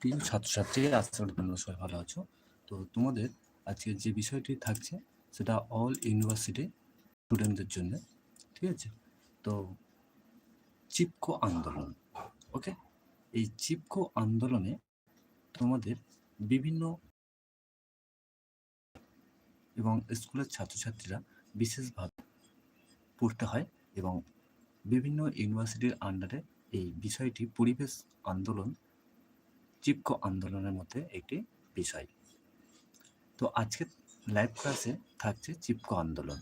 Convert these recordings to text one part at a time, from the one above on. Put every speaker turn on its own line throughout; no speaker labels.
প্রিয় ছাত্রছাত্রী আশা তোমরা সবাই ভালো আছো? তো তোমাদের আজকে যে বিষয়টি থাকছে, সেটা অল ইউনিভার্সিটি স্টুডেন্টদের জন্য, ঠিক আছে? তো চিপকো আন্দোলন ওকে এই চিপকো আন্দোলনে তোমাদের বিভিন্ন এবং স্কুলের ছাত্রছাত্রীরা বিশেষভাবে পড়তে হয় এবং বিভিন্ন ইউনিভার্সিটির আন্ডারে এই বিষয়টি, পরিবেশ আন্দোলন চিপকো আন্দোলনের মধ্যে একটি বিষয়। তো আজকে লাইভ ক্লাসে থাকছে চিপকো আন্দোলন।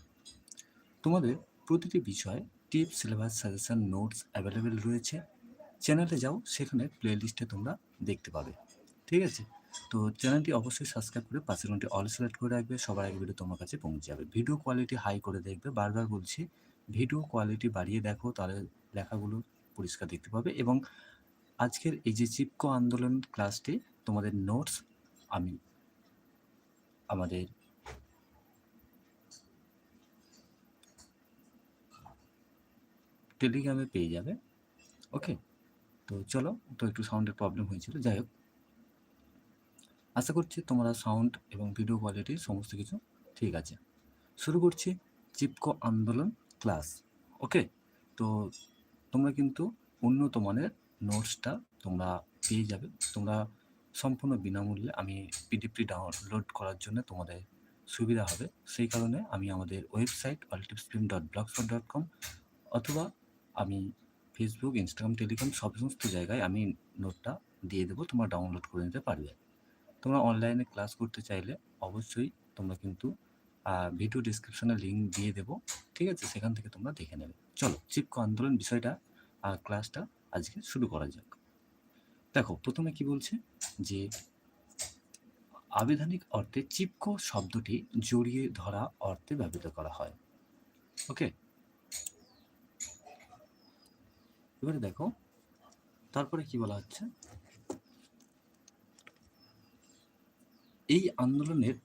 তোমাদের প্রতিটি বিষয় tip syllabus suggestion notes available রয়েছে। চ্যানেলে যাও, সেখানে প্লে লিস্টে তোমরা দেখতে পাবে। ঠিক আছে? তো চ্যানেলটি অবশ্যই সাবস্ক্রাইব করে পাশের ঘন্টি অল সিলেক্ট করে রাখবে। সবার আগে ভিডিও তোমার কাছে পৌঁছে যাবে। ভিডিও কোয়ালিটি হাই করে দেখবে। বারবার বলছি ভিডিও কোয়ালিটি বাড়িয়ে দেখো, তাহলে লেখাগুলো পরিষ্কার দেখতে পাবে এবং আজকের এই যে চিপকো আন্দোলন ক্লাসটি তোমাদের নোটস আমি আমাদের টেলিগ্রামে পেয়ে যাবে। ওকে তো চলো, তো একটু সাউন্ডের প্রবলেম হয়েছিল। যাই হোক। আশা করছি তোমরা সাউন্ড এবং ভিডিও কোয়ালিটি সমস্ত কিছু ঠিক আছে। শুরু করছি চিপকো আন্দোলন ক্লাস ওকে তো তোমরা কিন্তু উন্নত মানের নোটসটা তোমরা পেয়ে যাবে। তোমরা সম্পূর্ণ বিনামূল্যে আমি পিডিএফটি ডাউনলোড করার জন্য তোমাদের সুবিধা হবে। সেই কারণে আমি আমাদের website alltipstream dot blogspot dot com অথবা আমি ফেসবুক ইনস্টাগ্রাম টেলিগ্রাম সব সমস্ত জায়গায় আমি নোটটা দিয়ে দেবো, তোমরা ডাউনলোড করে নিতে পারবে। তোমরা অনলাইনে ক্লাস করতে চাইলে অবশ্যই তোমরা কিন্তু ভিডিও ডিসক্রিপশনে লিঙ্ক দিয়ে দেবো। ঠিক আছে? সেখান থেকে তোমরা দেখে নেবে। চলো চিপকো আন্দোলন বিষয়টা ক্লাসটা আজকে শুরু করা যাক। দেখো, প্রথমে কি বলছে? যে আবিধানিক অর্থে চিপকো শব্দটি জড়িয়ে ধরা অর্থে ব্যবহৃত করা হয়। ওকে? এবারে দেখো, তারপরে কি বলা হচ্ছে? এই আন্দোলনের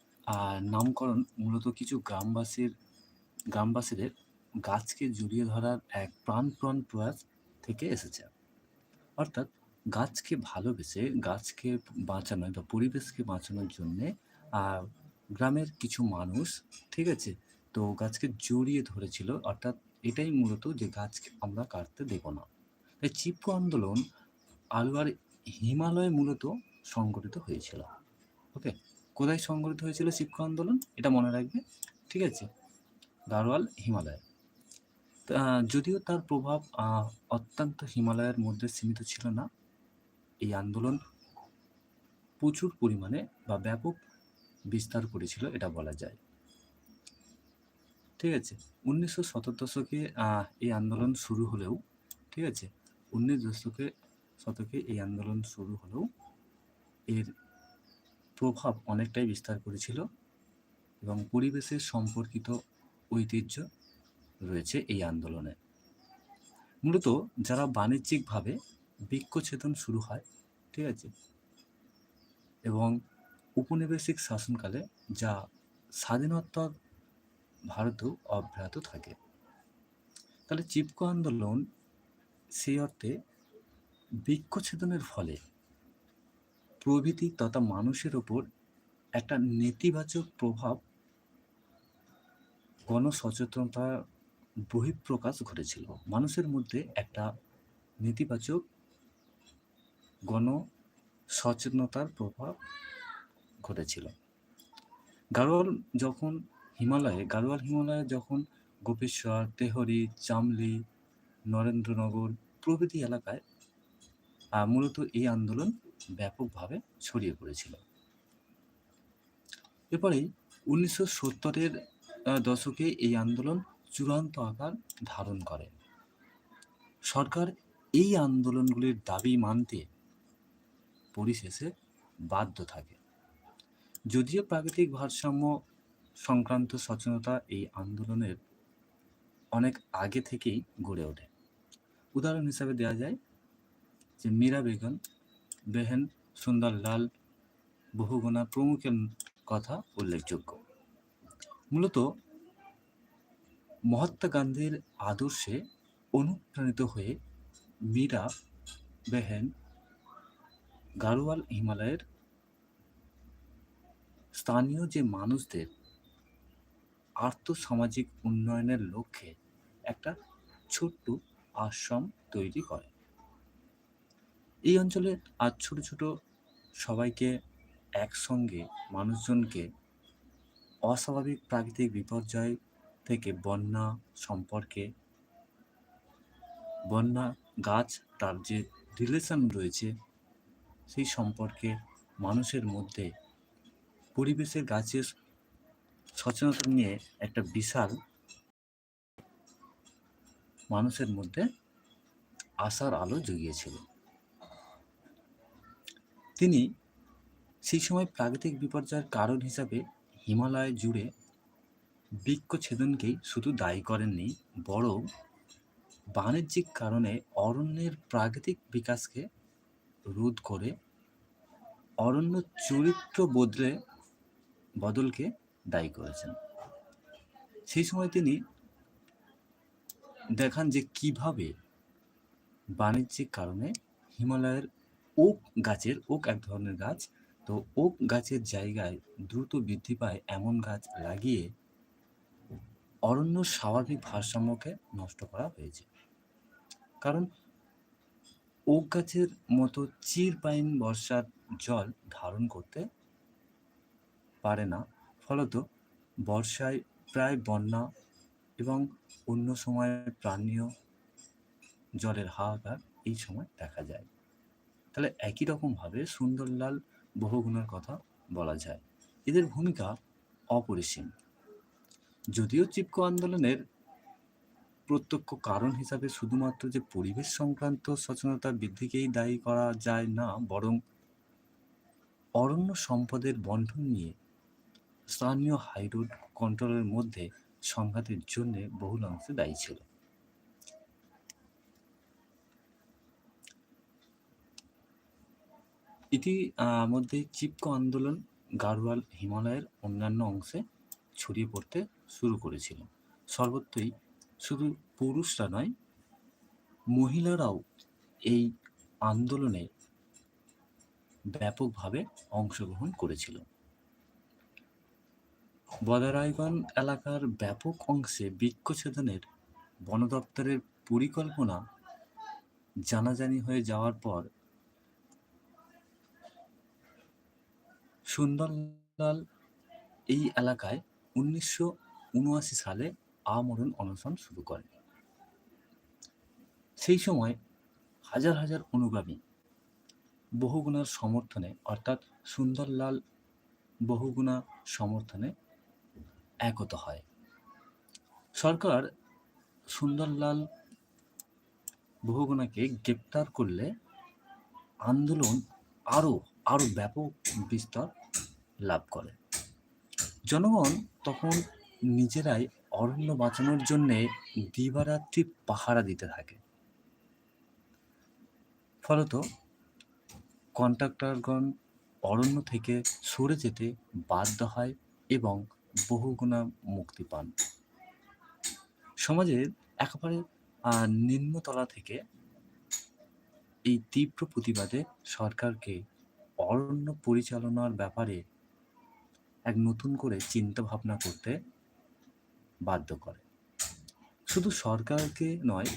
নামকরণ মূলত কিছু গ্রামবাসীর, গ্রামবাসীদের গাছকে জড়িয়ে ধরার এক প্রাণপ্রাণ প্রয়াস থেকে এসেছে। অর্থাৎ গাছকে ভালোবেসে গাছকে বাঁচানো বা পরিবেশকে বাঁচানোর জন্যে, আর গ্রামের কিছু মানুষ, ঠিক আছে? তো গাছকে জড়িয়ে ধরেছিল। অর্থাৎ এটাই মূলত যে গাছকে আমরা কাটতে দেব না। তাই চিপকো আন্দোলন আলুয়ার হিমালয়ে মূলত সংগঠিত হয়েছিল। ওকে? কোথায় সংগঠিত হয়েছিল চিপকো আন্দোলন? এটা মনে রাখবে। ঠিক আছে? গারোয়াল হিমালয়। যদিও তার প্রভাব অত্যন্ত হিমালয়ের মধ্যে সীমিত ছিল না, এই আন্দোলন প্রচুর পরিমাণে বা ব্যাপক বিস্তার করেছিল, এটা বলা যায়। ঠিক আছে, উনিশশো শতক দশকে এই আন্দোলন শুরু হলেও, ঠিক আছে, উনিশ দশকে শতকে এই আন্দোলন শুরু হলেও এর প্রভাব অনেকটাই বিস্তার করেছিল এবং পরিবেশের সম্পর্কিত ঐতিহ্য রয়েছে এই আন্দোলনে। মূলত যারা বাণিজ্যিকভাবে বৃক্ষছেদন শুরু হয়, ঠিক আছে? এবং উপনিবেশিক শাসনকালে যা স্বাধীনতার ভারতেও অব্যাহত থাকে। তাহলে চিপকো আন্দোলন সেই অর্থে বৃক্ষছেদনের ফলে প্রভৃতি তথা মানুষের ওপর একটা নেতিবাচক প্রভাব গণসচেতনতা বহিঃপ্রকাশ ঘটেছিল। মানুষের মধ্যে একটা নেতিবাচক গণ সচেতনতার প্রভাব ঘটেছিল। গাড়োয়াল যখন হিমালয়ে গাড়োয়াল হিমালয়ে যখন গোপেশ্বর, তেহরি, চামলি, নরেন্দ্রনগর প্রভৃতি এলাকায় মূলত এই আন্দোলন ব্যাপকভাবে ছড়িয়ে পড়েছিল। এরপরেই উনিশশো সত্তরের দশকে এই আন্দোলন চূড়ান্ত আকার ধারণ করে। সরকার এই আন্দোলনগুলির দাবি মানতে পরিশেষে বাধ্য থাকে। যদিও প্রাকৃতিক ভারসাম্য সংক্রান্ত সচেতনতা এই আন্দোলনের অনেক আগে থেকেই গড়ে ওঠে। উদাহরণ হিসাবে দেওয়া যায় যে মীরা বেগম, বেহেন সুন্দরলাল বহুগুণা প্রমুখের কথা উল্লেখযোগ্য। মূলত মহাত্মা গান্ধীর আদর্শে অনুপ্রাণিত হয়ে মীরা বেহেন গাড়োয়াল হিমালয়ের স্থানীয় যে মানুষদের আর্থসামাজিক উন্নয়নের লক্ষ্যে একটা ছোট্ট আশ্রম তৈরি করে এই অঞ্চলে আজ ছোট ছোট সবাইকে একসঙ্গে মানুষজনকে অস্বাভাবিক প্রাকৃতিক বিপর্যয় থেকে বন্যা সম্পর্কে বন্যা গাছ তার যে রিলেশন রয়েছে, সেই সম্পর্কে মানুষের মধ্যে পরিবেশের গাছের সচেতনতা নিয়ে একটা বিশাল মানুষের মধ্যে আশার আলো জুগিয়েছিল। তিনি সেই সময় প্রাকৃতিক বিপর্যয়ের কারণ হিসাবে হিমালয় জুড়ে বৃক্ষছেদনকেই শুধু দায়ী করেননি, বরং বাণিজ্যিক কারণে অরণ্যের প্রাকৃতিক বিকাশকে রোধ করে অরণ্য চরিত্র বদলে বদলকে দায়ী করেছেন। সেই সময় তিনি দেখান যে কীভাবে বাণিজ্যিক কারণে হিমালয়ের ওক গাছের, ওক এক ধরনের গাছ, তো ওক গাছের জায়গায় দ্রুত বৃদ্ধি পায় এমন গাছ লাগিয়ে অরণ্য স্বাভাবিক ভারসাম্যকে নষ্ট করা হয়েছে। কারণ ওক গাছের মতো চির পাইন বর্ষার জল ধারণ করতে পারে না। ফলত বর্ষায় প্রায় বন্যা এবং অন্য সময় প্রাণীয় জলের হাহাকার এই সময় দেখা যায়। তাহলে একই রকমভাবে সুন্দরলাল বহুগুণের কথা বলা যায়। এদের ভূমিকা অপরিসীম। যদিও চিপকো আন্দোলনের প্রত্যক্ষ কারণ হিসাবে শুধুমাত্র যে পরিবেশ সংক্রান্ত সচেতনতা বৃদ্ধিকেই দায়ী করা যায় না, বরং অরণ্য সম্পদের বন্টন নিয়ে স্থানীয় হাইরোড কন্ট্রোলের মধ্যে সংঘাতের জন্য বহুলাংশে দায়ী ছিল। ইতি মধ্যে চিপকো আন্দোলন গাড়োয়াল হিমালয়ের অন্যান্য অংশে ছড়িয়ে পড়তে শুরু করেছিল। সর্বত্রই শুধু পুরুষরা নয়, মহিলারাও এই আন্দোলনে ব্যাপকভাবে অংশগ্রহণ করেছিল। বদারায়গঞ্জ এলাকার ব্যাপক অংশে বৃক্ষছেদনের বন দপ্তরের পরিকল্পনা জানাজানি হয়ে যাওয়ার পর সুন্দরলাল এই এলাকায় উনিশশো উনআশি সালে আমরণ অনশন শুরু করেন। সেই সময় হাজার হাজার অনুগামী বহুগুণার সমর্থনে, অর্থাৎ সুন্দরলাল বহুগুণা সমর্থনে একত হয়। সরকার সুন্দরলাল বহুগুণাকে গ্রেপ্তার করলে আন্দোলন আরও আরও ব্যাপক বিস্তার লাভ করে। জনগণ তখন নিজেরাই অরণ্য বাঁচানোর জন্যে দিবারাত্রি পাহারা দিতে থাকে। ফলত কন্ট্রাক্টরগণ অরণ্য থেকে সরে যেতে বাধ্য হয় এবং বহুগুণা মুক্তি পান। সমাজের একেবারে নিম্নতলা থেকে এই তীব্র প্রতিবাদে সরকারকে অরণ্য পরিচালনার ব্যাপারে এক নতুন করে চিন্তা ভাবনা করতে বাধ্য করে। শুধু সরকারকে নয়,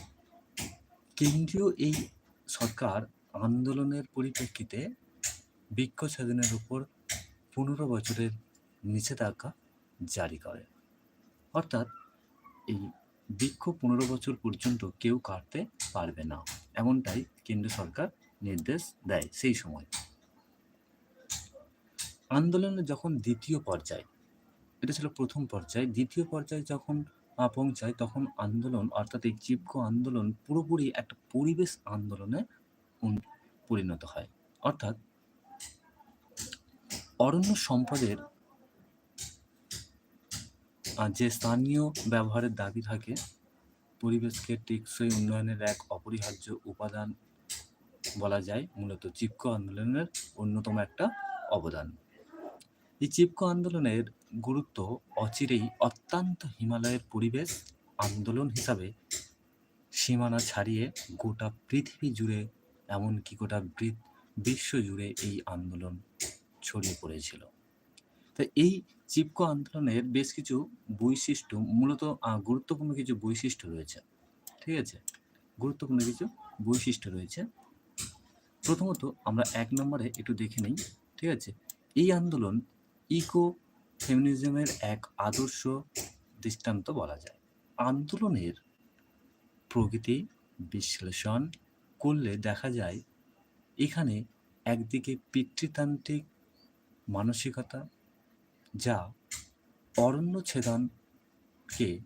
কেন্দ্রীয় এই সরকার আন্দোলনের পরিপ্রেক্ষিতে বৃক্ষছেদনের উপর পনেরো বছরের নিষেধাজ্ঞা জারি করে। অর্থাৎ এই বৃক্ষ পনেরো বছর পর্যন্ত কেউ কাটতে পারবে না, এমনটাই কেন্দ্র সরকার নির্দেশ দেয় সেই সময়। আন্দোলনের যখন দ্বিতীয় পর্যায় এটা ছিল প্রথম পর্যায়ে। দ্বিতীয় পর্যায়ে যখন পৌঁছায়, তখন আন্দোলন, অর্থাৎ এই চিপকো আন্দোলন পুরোপুরি একটা পরিবেশ আন্দোলনে পরিণত হয়। অর্থাৎ অরণ্য সম্পদের যে স্থানীয় ব্যবহারের দাবি থাকে, পরিবেশকে টেকসই উন্নয়নের এক অপরিহার্য উপাদান বলা যায়, মূলত চিপকো আন্দোলনের অন্যতম একটা অবদান। এই চিপকো আন্দোলনের গুরুত্ব অচিরেই অত্যন্ত হিমালয়ের পরিবেশ আন্দোলন হিসাবে সীমানা ছাড়িয়ে গোটা পৃথিবী জুড়ে, এমনকি গোটা বিশ্ব জুড়ে এই আন্দোলন ছড়িয়ে পড়েছিল। তো এই চিপকো আন্দোলনের বেশ কিছু বৈশিষ্ট্য, মূলত গুরুত্বপূর্ণ কিছু বৈশিষ্ট্য রয়েছে। ঠিক আছে? গুরুত্বপূর্ণ কিছু বৈশিষ্ট্য রয়েছে। প্রথমত, আমরা এক নম্বরে একটু দেখে নিই। ঠিক আছে? এই আন্দোলন ইকো ফেমিনিজমের এক আদর্শ দৃষ্টান্ত বলা যায়। আন্দোলনের প্রকৃতি বিশ্লেষণ করলে দেখা যায়, এখানে একদিকে পিতৃতান্ত্রিক মানসিকতা, যা অরণ্য ছেদনকে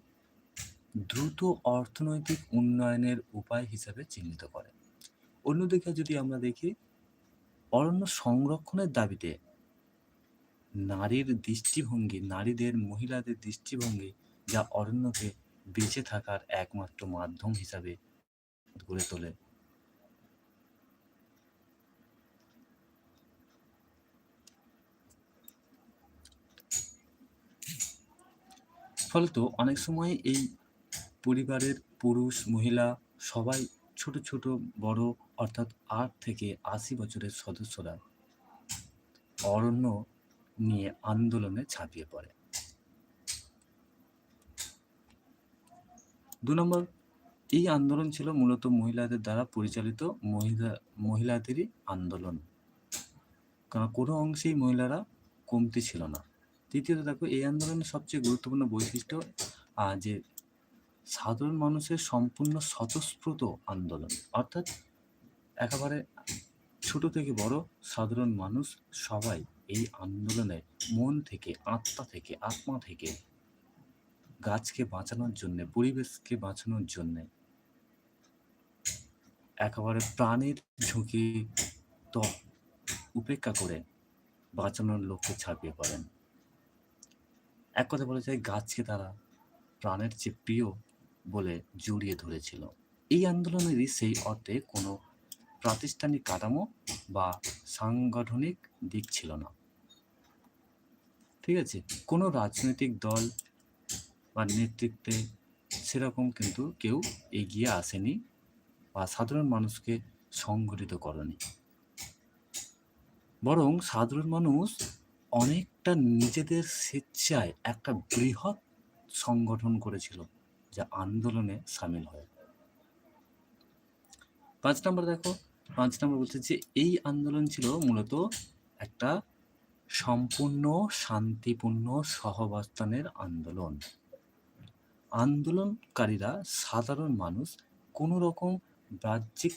দ্রুত অর্থনৈতিক উন্নয়নের উপায় হিসাবে চিহ্নিত করে। অন্যদিকে যদি আমরা দেখি, অরণ্য সংরক্ষণের দাবিতে নারীর দৃষ্টিভঙ্গি, নারীদের, মহিলাদের দৃষ্টিভঙ্গি যা অরণ্যকে বেঁচে থাকার একমাত্র মাধ্যম হিসাবে গড়ে তোলে। ফলত অনেক সময় এই পরিবারের পুরুষ, মহিলা সবাই ছোট ছোট, বড় অর্থাৎ আট থেকে আশি বছরের সদস্যরা। অরণ্য নিয়ে আন্দোলনে ঝাঁপিয়ে পড়ে। দু নম্বর, এই আন্দোলন ছিল মূলত মহিলাদের দ্বারা পরিচালিত মহিলা, মহিলাদেরই আন্দোলন। কারণ কোনো অংশেই মহিলারা কমতি ছিল না। তৃতীয়ত দেখো, এই আন্দোলনের সবচেয়ে গুরুত্বপূর্ণ বৈশিষ্ট্য যে সাধারণ মানুষের সম্পূর্ণ স্বতঃস্ফূর্ত আন্দোলন। অর্থাৎ একেবারে ছোট থেকে বড় সাধারণ মানুষ সবাই এই আন্দোলনে মন থেকে, আত্মা থেকে আত্মা থেকে গাছকে বাঁচানোর জন্য, পরিবেশকে বাঁচানোর জন্য একেবারে প্রাণের ঝুঁকি তো উপেক্ষা করে বাঁচানোর লক্ষ্যে ছাপিয়ে পড়েন। এক কথা বলা যায়, গাছকে তারা প্রাণের চেয়ে প্রিয় বলে জড়িয়ে ধরেছিল। এই আন্দোলনেরই সেই অর্থে কোনো প্রাতিষ্ঠানিক কাঠামো বা সাংগঠনিক দিক ছিল না। ঠিক আছে? কোনো রাজনৈতিক দল বা নেতৃত্বে সেরকম কিন্তু কেউ এগিয়ে আসেনি বা সাধারণ মানুষকে সংগঠিত করেনি। বরং সাধারণ মানুষ অনেকটা নিজেদের স্বেচ্ছায় একটা বৃহৎ সংগঠন করেছিল যা আন্দোলনে সামিল হয়। পাঁচ নম্বর দেখো, পাঁচ নম্বর বলছে যে এই আন্দোলন ছিল মূলত একটা সম্পূর্ণ শান্তিপূর্ণ সহাবস্থানের আন্দোলন। আন্দোলনকারীরা সাধারণ মানুষ কোনো রকম বাহ্যিক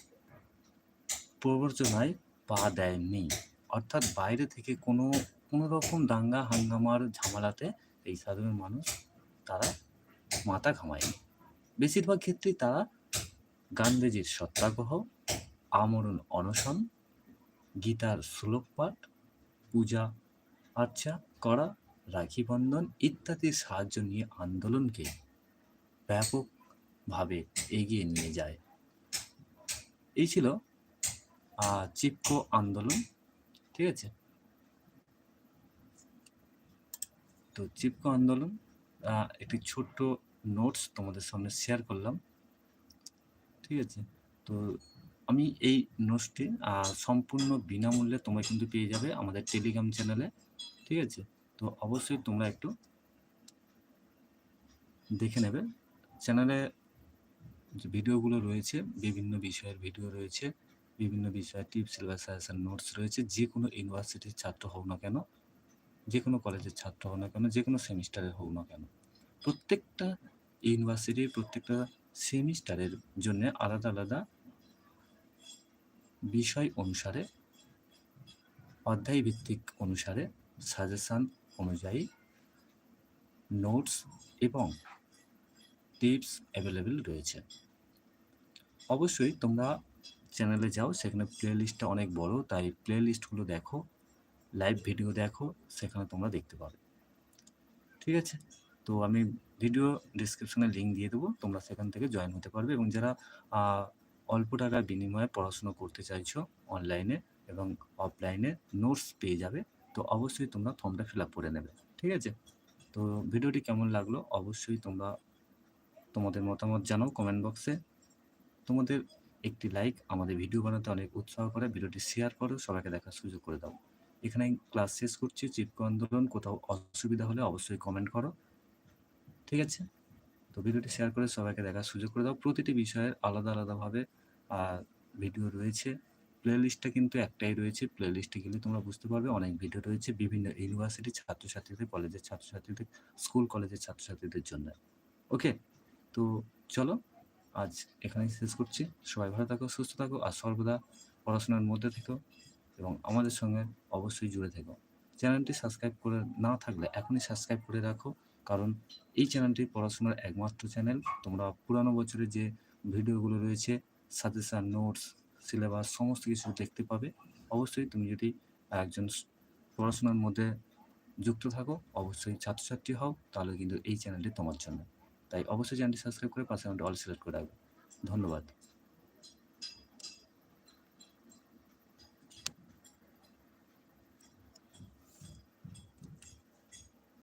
প্রবর্চনায় পা দেয়নি, অর্থাৎ বাইরে থেকে কোনো কোনো রকম দাঙ্গা, হাঙ্গামার ঝামেলাতে এই সাধারণ মানুষ তারা মাথা ঘামায়নি। বেশিরভাগ ক্ষেত্রেই তারা গান্ধীজির সত্যাগ্রহ, আমরণ অনশন, গীতার শ্লোক পাঠ পূজা আর্চা করা রাখি বন্ধন ইত্যাদির সাহায্য নিয়ে আন্দোলনকে ব্যাপকভাবে এগিয়ে নিয়ে যায়। এই ছিল চিপকো আন্দোলন, ঠিক আছে? তো চিপকো আন্দোলন একটি ছোট্ট নোটস তোমাদের সামনে শেয়ার করলাম, ঠিক আছে? তো আমি এই নোটসটি সম্পূর্ণ বিনামূল্যে তোমরা কিন্তু পেয়ে যাবে আমাদের টেলিগ্রাম চ্যানেলে। ঠিক আছে? তো অবশ্যই তোমরা একটু দেখে নেবে। চ্যানেলে যে ভিডিওগুলো রয়েছে, বিভিন্ন বিষয়ের ভিডিও রয়েছে, বিভিন্ন বিষয়ে টিপস সিলেবাস নোটস রয়েছে যে কোনো ইউনিভার্সিটির ছাত্র হোক না কেন যে কোনো কলেজের ছাত্র হোক না কেন যে কোনো সেমিস্টারের হোক না কেন, প্রত্যেকটা ইউনিভার্সিটির প্রত্যেকটা সেমিস্টারের জন্য আলাদা আলাদা বিষয় অনুসারে অধ্যায় ভিত্তিক অনুসারে সাজেশন অনুযায়ী নোটস এবং টিপস অ্যাভেলেবেল রয়েছে। অবশ্যই তোমরা চ্যানেলে যাও, সেখানে প্লে লিস্টটা অনেক বড়, তাই প্লে লিস্টগুলো দেখো, লাইভ ভিডিও দেখো, সেখানে তোমরা দেখতে পাবে। ঠিক আছে? তো আমি ভিডিও ডিসক্রিপশনে লিঙ্ক দিয়ে দেবো, তোমরা সেখান থেকে জয়েন হতে পারবে এবং যারা অল্প টাকার বিনিময়ে পড়াশুনো করতে চাইছো অনলাইনে এবং অফলাইনে, নোটস পেয়ে যাবে। তো অবশ্যই তোমরা ফর্মটা ফিল আপ করে নেবে, ঠিক আছে? তো ভিডিওটি কেমন লাগল অবশ্যই তোমরা তোমাদের মতামত জানাও কমেন্ট বক্সে তোমাদের একটি লাইক আমাদের ভিডিও বানাতে অনেক উৎসাহ করে, ভিডিওটি শেয়ার করো, সবাইকে দেখার সুযোগ করে দাও। এখানে ক্লাস শেষ করছি চিপকো আন্দোলন, কোথাও অসুবিধা হলে অবশ্যই কমেন্ট করো, ঠিক আছে? তো ভিডিওটি শেয়ার করে সবাইকে দেখার সুযোগ করে দাও। প্রতিটি বিষয়ের আলাদা আলাদাভাবে ভিডিও রয়েছে। প্লে লিস্টটা কিন্তু একটাই রয়েছে। প্লে লিস্টে গেলে তোমরা বুঝতে পারবে, অনেক ভিডিও রয়েছে বিভিন্ন ইউনিভার্সিটির ছাত্রছাত্রীদের কলেজের ছাত্রছাত্রীদের স্কুল কলেজের ছাত্রছাত্রীদের জন্য। ওকে তো চলো, আজ এখানেই শেষ করছি। সবাই ভালো থাকো, সুস্থ থাকো, আর সর্বদা পড়াশোনার মধ্যে থেকো এবং আমাদের সঙ্গে অবশ্যই জুড়ে থেকো। চ্যানেলটি সাবস্ক্রাইব করে না থাকলে এখনই সাবস্ক্রাইব করে রাখো, কারণ এই চ্যানেলটি পড়াশোনার একমাত্র চ্যানেল। তোমরা পুরানো বছরের যে ভিডিওগুলো রয়েছে সাজেশান নোটস সিলেবাস, সমস্ত কিছু দেখতে পাবে। অবশ্যই তুমি যদি একজন পড়াশোনার মধ্যে যুক্ত থাকো, অবশ্যই ছাত্রছাত্রী হও, তাহলে কিন্তু এই চ্যানেলটি তোমার জন্য। তাই অবশ্যই চ্যানেলটি সাবস্ক্রাইব করে পাশে অল সিলেক্ট করে রাখবে। ধন্যবাদ।